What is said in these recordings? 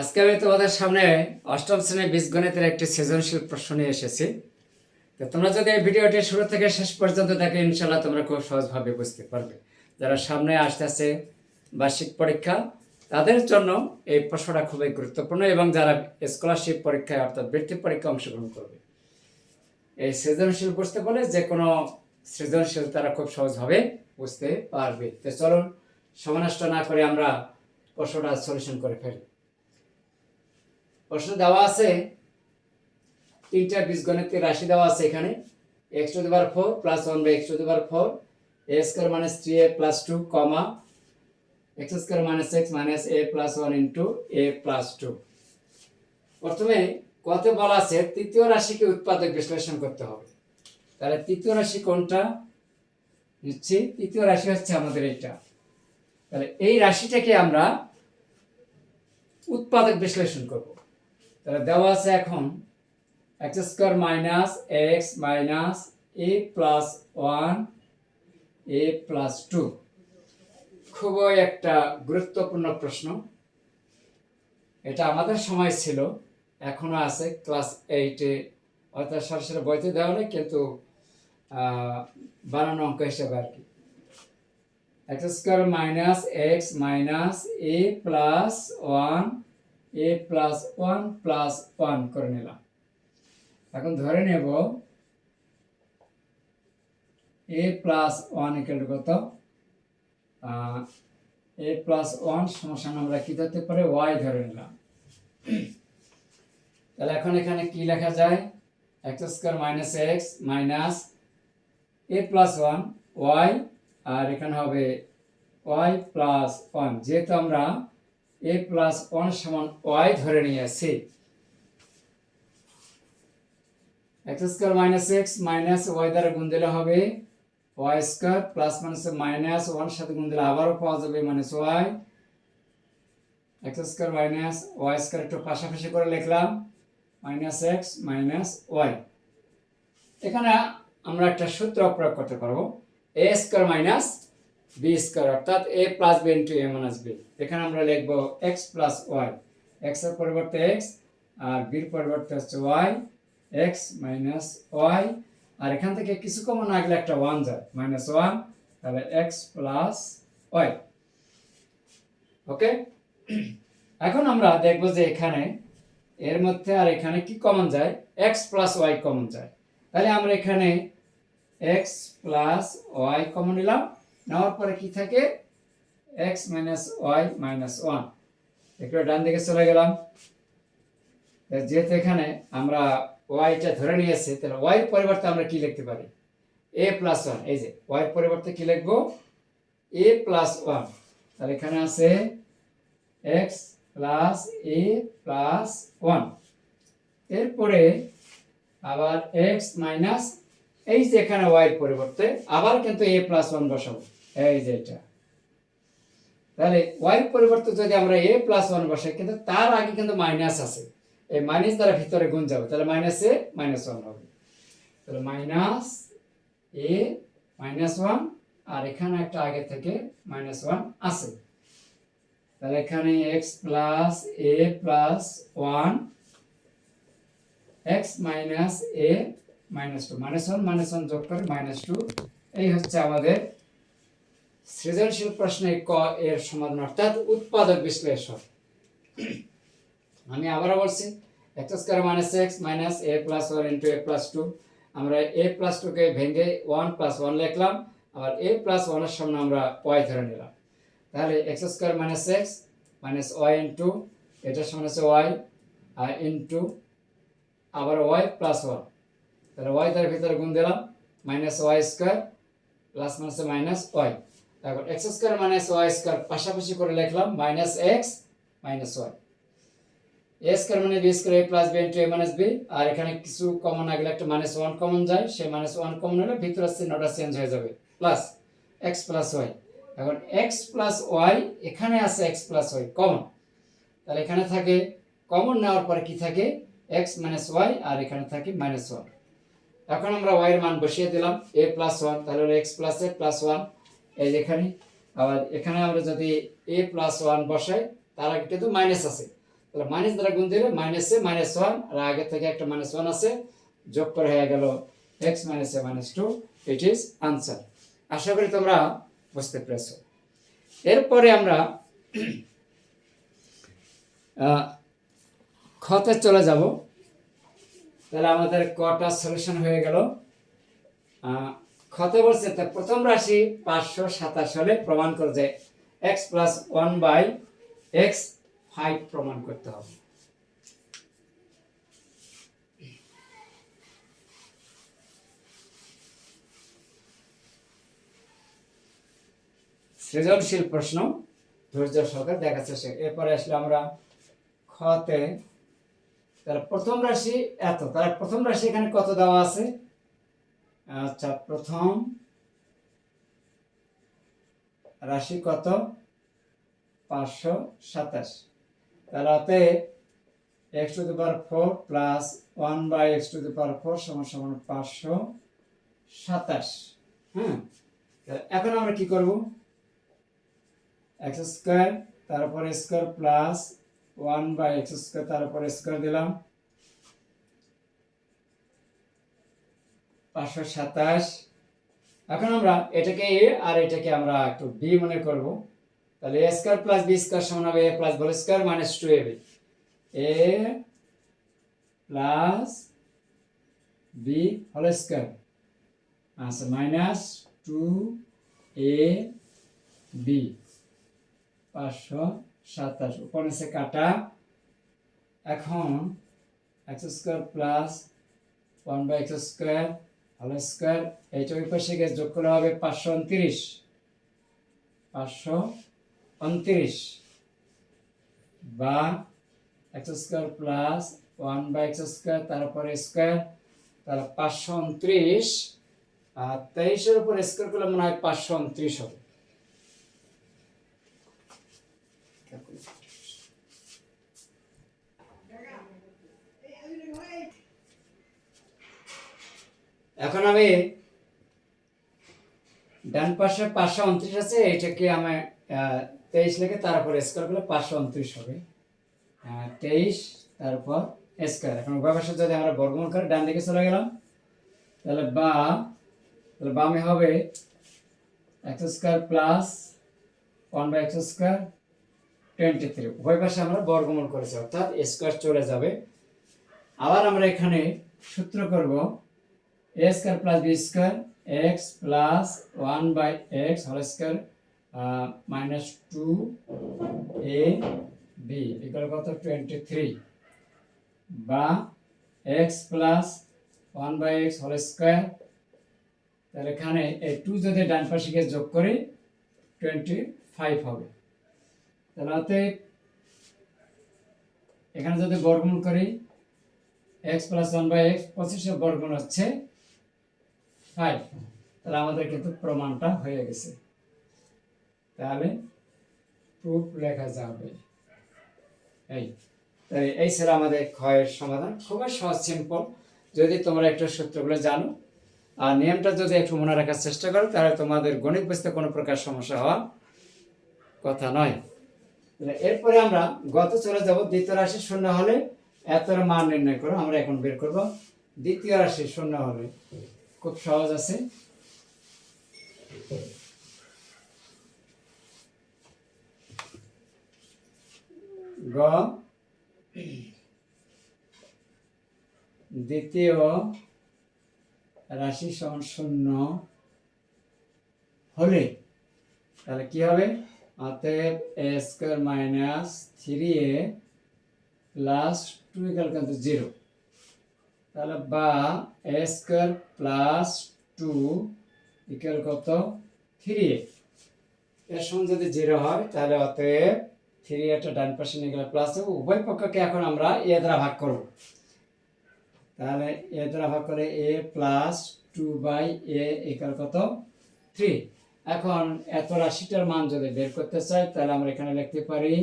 আজকে আমি তোমাদের সামনে অষ্টম শ্রেণির বীজগণিতের একটি সৃজনশীল প্রশ্ন নিয়ে এসেছি। তো তোমরা যদি এই ভিডিওটি শুরু থেকে শেষ পর্যন্ত দেখো ইনশাল্লাহ তোমরা খুব সহজভাবে বুঝতে পারবে। যারা সামনে আসতেছে বার্ষিক পরীক্ষা, তাদের জন্য এই প্রশ্নটা খুবই গুরুত্বপূর্ণ এবং যারা স্কলারশিপ পরীক্ষায় অর্থাৎ বৃত্তি পরীক্ষা অংশগ্রহণ করবে, এই সৃজনশীল বুঝতে পারলে যে কোনো সৃজনশীল তারা খুব সহজভাবে বুঝতে পারবে। তো চলুন সময় নষ্ট না করে আমরা প্রশ্নটা সলিউশন করে ফেলি। প্রশ্ন দেওয়া আছে, তিনটা বীজগণিতের রাশি দেওয়া আছে এখানে। X to the power four plus one by x to the power four a square minus three a plus two comma x square minus x minus a plus one into a plus two প্রথমে কত বলা আছে? তৃতীয় রাশিকে উৎপাদক বিশ্লেষণ করতে হবে। তাহলে তৃতীয় রাশি কোনটা? নিচ্ছি, তৃতীয় রাশি হচ্ছে আমাদের এটা তাহলে এই রাশিটাকে আমরা উৎপাদক বিশ্লেষণ করব। তাহলে দেওয়া আছে এখন x square minus x minus a plus one a plus two খুবই একটা গুরুত্বপূর্ণ প্রশ্ন। এটা আমাদের সময় ছিল, এখনও আছে ক্লাস এইটে অর্থাৎ সরাসরি বইতে দেওয়া নেই কিন্তু বানানো অঙ্ক হিসেবে আর কি। X square minus x minus a plus one a plus one plus one করে নিলাম। এখন ধরে নেব এ প্লাস ওয়ান ইকুয়াল কত? এ প্লাস ওয়ান সমস্যা আমরা কি ধরতে পারে? ওয়াই ধরে নিলাম। তাহলে এখন এখানে কি লেখা যায়? X square minus x minus a plus one y আর এখানে হবে ওয়াই প্লাস ওয়ান যেহেতু আমরা এ প্লাস ওয়ান সমান ওয়াই ধরে নিয়েছি। X square minus x minus y দ্বারা গুণ দিলে হবে y square plus minus minus one সাথে গুণ দিলে আবারও পাওয়া যাবে minus y x square minus y square একটু পাশাপাশি করে লিখলাম মাইনাস এক্স মাইনাস ওয়াই এখানে আমরা একটা সূত্র প্রয়োগ করতে পারব। A square minus b square অর্থাৎ a plus b into a minus b এখানে আমরা লিখব এক্স প্লাস ওয়াই এক্সের পরিবর্তে এক্স আর বির পরিবর্তে হচ্ছে ওয়াই এক্স মাইনাস ওয়াই আর এখান থেকে কিছু কমন না একটা ওয়ান যায়। মাইনাস ওয়ান তাহলে এক্স প্লাস ওয়াই ওকে এখন আমরা দেখব যে এখানে, এর মধ্যে আর এখানে কি কমন যায়? এক্স প্লাস ওয়াই কমন যায়। তাহলে আমরা এখানে এক্স প্লাস ওয়াই কমন নিলাম। নেওয়ার পরে কি থাকে? X minus y minus one একটু ডান দিকে চলে গেলাম। যেহেতু এখানে আমরা ওয়াইটা ধরে নিয়েছি, তাহলে ওয়াই পরিবর্তে আমরা কি লিখতে পারি? এ প্লাস ওয়ান এই যে ওয়াই পরিবর্তে কি লিখব? এ প্লাস ওয়ান তাহলে এখানে আছে x plus a plus one এরপরে আবার এক্স মাইনাস এই যে এখানে ওয়াই পরিবর্তে, আবার কিন্তু এ প্লাস ওয়ান বসাবো। এই যে এটা। তাহলে ওয়াই পরিবর্তে যদি আমরা এ প্লাস ওয়ান বসাই, কিন্তু তার আগে কিন্তু মাইনাস আছে। এই মাইনাস দ্বারা ভিতরে গুণ যাবে। তাহলে মাইনাস এ মাইনাস ওয়ান হবে। তাহলে মাইনাস এ মাইনাস ওয়ান আর এখানে একটা আগে থেকে মাইনাস ওয়ান আছে। তাহলে এখানে x plus a plus one x minus a minus two minus one minus one যোগ করে মাইনাস টু এই হচ্ছে আমাদের সৃজনশীল প্রশ্নে ক এর সমাধান, অর্থাৎ উৎপাদক বিশ্লেষণ। আমি আবারও বলছি x square minus x minus a plus one into a plus two আমরা এ প্লাস টুকে ভেঙে ওয়ান প্লাস ওয়ান লিখলাম, আবার এ প্লাস ওয়ানের সামনে আমরা ওয়াই ধরে নিলাম। তাহলে x square minus x minus y into এটার সামনে হচ্ছে ওয়াই আর ইন্টু আবার ওয়াই প্লাস ওয়ান তাহলে ওয়াই তার ভিতরে গুণ দিলাম minus y square plus minus minus y তারপর x square minus y square পাশাপাশি করে লিখলাম minus x minus y a square মানে b square a plus b into a minus b আর এখানে কিছু কমন আগলে একটা মাইনাস ওয়ান কমন যায়। সেই মাইনাস ওয়ান কমন হলে ভিতরে চিহ্নটা চেঞ্জ হয়ে যাবে। প্লাস এক্স প্লাস ওয়াই এখন এক্স প্লাস ওয়াই এখানে আছে এক্স প্লাস ওয়াই কমন তাহলে এখানে থাকে কমন নেওয়ার পরে কি থাকে? এক্স মাইনাস ওয়াই আর এখানে থাকে মাইনাস ওয়ান এখন আমরা ওয়াই এর মান বসিয়ে দিলাম। এ প্লাস ওয়ান তাহলে x plus a plus one এই যে এখানে, আবার এখানে আমরা যদি এ প্লাস ওয়ান বসাই, তার আগে কিন্তু মাইনাস আছে। তাহলে মাইনাস দ্বারা গুণ দিলে মাইনাস এ মাইনাস ওয়ান আর আগে থেকে একটা মাইনাস ওয়ান আছে, যোগ করে হয়ে গেল x minus a minus two it is answer আশা করি তোমরা বুঝতে পেরেছ। এরপরে আমরা খতে চলে যাব। তাহলে আমাদের কটা সলিউশন হয়ে গেল। খতে বলছে, তা প্রথম রাশি পাঁচশো সাতাশ হলে প্রমাণ করে যে x plus one by x five প্রমাণ করতে হবে। সৃজনশীল প্রশ্ন, ধৈর্য সহকারে দেখা চেষ্টা এরপরে আসলে আমরা খতে তার প্রথম রাশি এত তার প্রথম রাশি এখানে কত দেওয়া আছে? আচ্ছা প্রথম রাশি কত? পাঁচশো সাতাশ। তাহলে অতএব x to the power four plus one by x to the power four সমান সমান পাঁচশো সাতাশ। হ্যাঁ এখন আমরা কি করব? এক্স স্কোয়ার তারপরে square plus one by x square তারপরে স্কোয়ার দিলাম। পাঁচশো সাতাশ। এখন আমরা এটাকে এ আর এটাকে আমরা একটু বি মনে করব। তাহলে a square plus b square সমান হবে a plus whole square minus two a b. A plus b whole square. আচ্ছা মাইনাস টু এ বি। পাঁচশো সাতাশ। উপর নিচে কাটা। এখন x square plus one by x square whole square এইটা ওই পাশে গিয়ে যোগ করা হবে পাঁচশো উনত্রিশ পাঁচশো উনত্রিশ বা x square plus one by x square, তারপরে স্কোয়ার, তাহলে পাঁচশো উনত্রিশ আর তেইশের উপর স্কোয়ার করলে মনে হয় পাঁচশো উনত্রিশ হবে। এখন আমি ডান পাশে পাঁচশো উনত্রিশ আছে এটাকে আমি আহ, তেইশ লিখে তারপর স্কোয়ার করলে পাঁচশো উনত্রিশ হবে। তেইশ তারপর স্কোয়ার এখন উভয় পাশে যদি আমরা বর্গমূল করে ডান দিকে চলে গেলাম তাহলে বা তাহলে বামে হবে x square plus one by x square twenty three উভয় পাশে আমরা বর্গমূল করেছি অর্থাৎ স্কোয়ার চলে যাবে। আবার আমরা এখানে সূত্র করব a square plus b square x plus one by x whole square minus two a b equal কত? টোয়েন্টি থ্রি বা x plus one by x whole square তাহলে এখানে এই টু যদি ডান পাশে যোগ করি টোয়েন্টি ফাইভ হবে। তাহলে অতএব এখানে যদি বর্গমূল করি x plus one by x পঁচিশে বর্গমূল হচ্ছে ফাইভ। তাহলে আমাদের কিন্তু প্রমাণটা হয়ে গেছে। তাহলে প্রুফ লেখা যাবে। এই তাই এই ছিল আমাদের ক্ষয়ের সমাধান। খুবই সহজ, সিম্পল। যদি তোমরা একটু সূত্রগুলো জানো, আর নিয়মটা যদি একটু মনে রাখার চেষ্টা করো, তাহলে তোমাদের গণিত বুঝতে কোনো প্রকার সমস্যা হওয়ার কথা নয়। তাহলে এরপরে আমরা গত চলে যাব, দ্বিতীয় রাশি শূন্য হলে এতর মান নির্ণয় করো। আমরা এখন বের করব, দ্বিতীয় রাশি শূন্য হলে। খুব সহজ আছে। গ। দ্বিতীয় রাশি সমান শূন্য হলে তাহলে কি হবে? অতএব a square minus three a plus two equal কিন্তু জিরো তাহলে বা a square plus two equal কত? থ্রি এর সঙ্গে যদি জিরো হয়, তাহলে অতএব থ্রি এটা ডান পাশে নিয়ে গেলে প্লাস হবে। উভয় পক্ষকে এখন আমরা এ দ্বারা ভাগ করব। তাহলে এ দ্বারা ভাগ করে a plus two by a equal কত? থ্রি এখন এত রাশিটার মান যদি বের করতে চাই, তাহলে আমরা এখানে লিখতে পারি,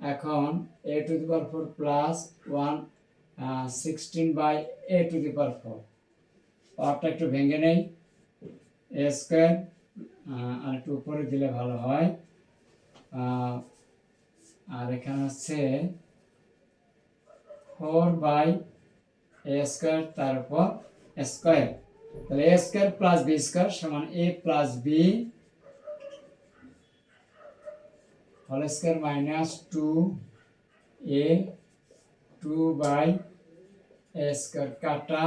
এখন a to the power four plus one sixteen by a to the power four পাওয়ারটা একটু ভেঙে নেই। এ স্কোয়ার আর একটু উপরে দিলে ভালো হয়। আর এখানে হচ্ছে ফোর বাই এ স্কোয়ার তারপর স্কোয়ার তাহলে a square plus b square সমান a plus b whole square minus two a two by square কাটা।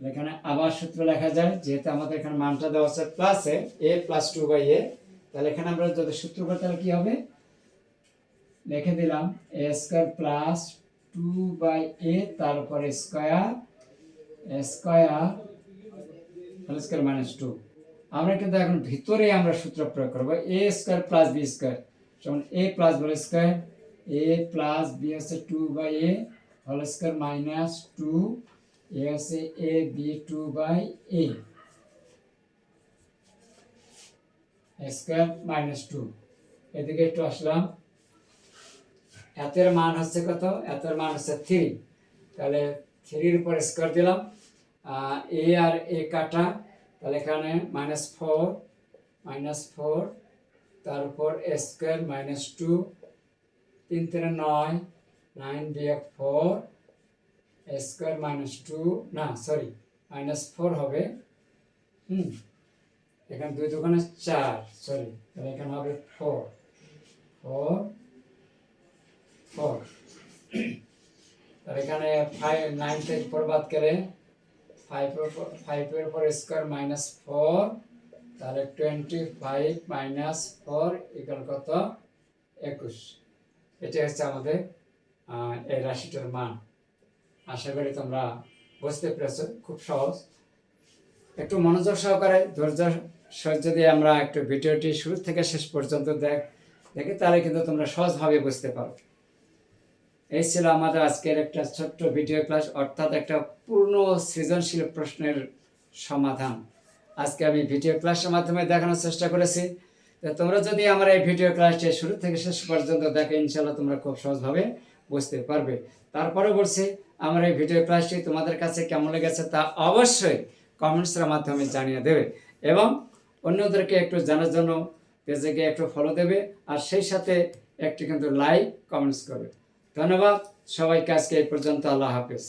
এখানে আবার সূত্র লেখা যায়, যেহেতু আমাদের এখানে মানটা দেওয়া আছে প্লাসে a plus two by a তাহলে এখানে আমরা যদি সূত্র করি, তাহলে কি হবে? লিখে দিলাম a square plus two by a তারপরে square square whole square minus two আমরা কিন্তু এখন ভিতরে আমরা সূত্র প্রয়োগ করব a square plus b square যেমন a plus whole square a plus b হচ্ছে two by a whole square minus two a হচ্ছে a b two by a square minus two এদিকে একটু আসলাম। এতের মান হচ্ছে কত? এতের মান হচ্ছে থ্রি তাহলে থ্রির উপর স্কোয়ার দিলাম। এ আর এ কাটা। তাহলে এখানে মাইনাস ফোর মাইনাস ফোর তার উপর স্কোয়ার মাইনাস টু তিন তিনে নয়, নাইন বিয়োগ ফোর স্কোয়ার মাইনাস টু, না, সরি, মাইনাস ফোর হবে, হুম, এখানে দুই দোকানে চার, সরি, তাহলে এখানে হবে ফোর ফোর ফোর, তাহলে এখানে ফাইভ নাইন থেকে ফোর বাদ করে ফাইভের ফাইভের উপর স্কোয়ার মাইনাস ফোর, তাহলে twenty five minus four equal কত? একুশ। এটা হচ্ছে আমাদের এই রাশিটার মান। আশা করি তোমরা বুঝতে পেরেছ, খুব সহজ। একটু মনোযোগ সহকারে, ধৈর্য সহ্য দিয়ে আমরা একটু ভিডিওটি শুরু থেকে শেষ পর্যন্ত দেখ, দেখি, তাহলে কিন্তু তোমরা সহজভাবে বুঝতে পারো। এই ছিল আমাদের আজকের একটা ছোট্ট ভিডিও ক্লাস অর্থাৎ একটা পূর্ণ সৃজনশীল প্রশ্নের সমাধান। আজকে আমি ভিডিও ক্লাসের মাধ্যমে দেখানোর চেষ্টা করেছি। তো তোমরা যদি আমার এই ভিডিও ক্লাসটি শুরু থেকে শেষ পর্যন্ত দেখো ইনশাল্লাহ তোমরা খুব সহজভাবে বুঝতে পারবে। তারপরে বলছি, আমার এই ভিডিও ক্লাসটি তোমাদের কাছে কেমন লেগেছে তা অবশ্যই কমেন্টসের মাধ্যমে জানিয়ে দেবে এবং অন্যদেরকে একটু জানার জন্য পেজে একটু ফলো দেবে আর সেই সাথে একটি কিন্তু লাইক কমেন্টস করবে। ধন্যবাদ, সবাইকে আজকে এই পর্যন্ত আল্লাহ হাফেজ।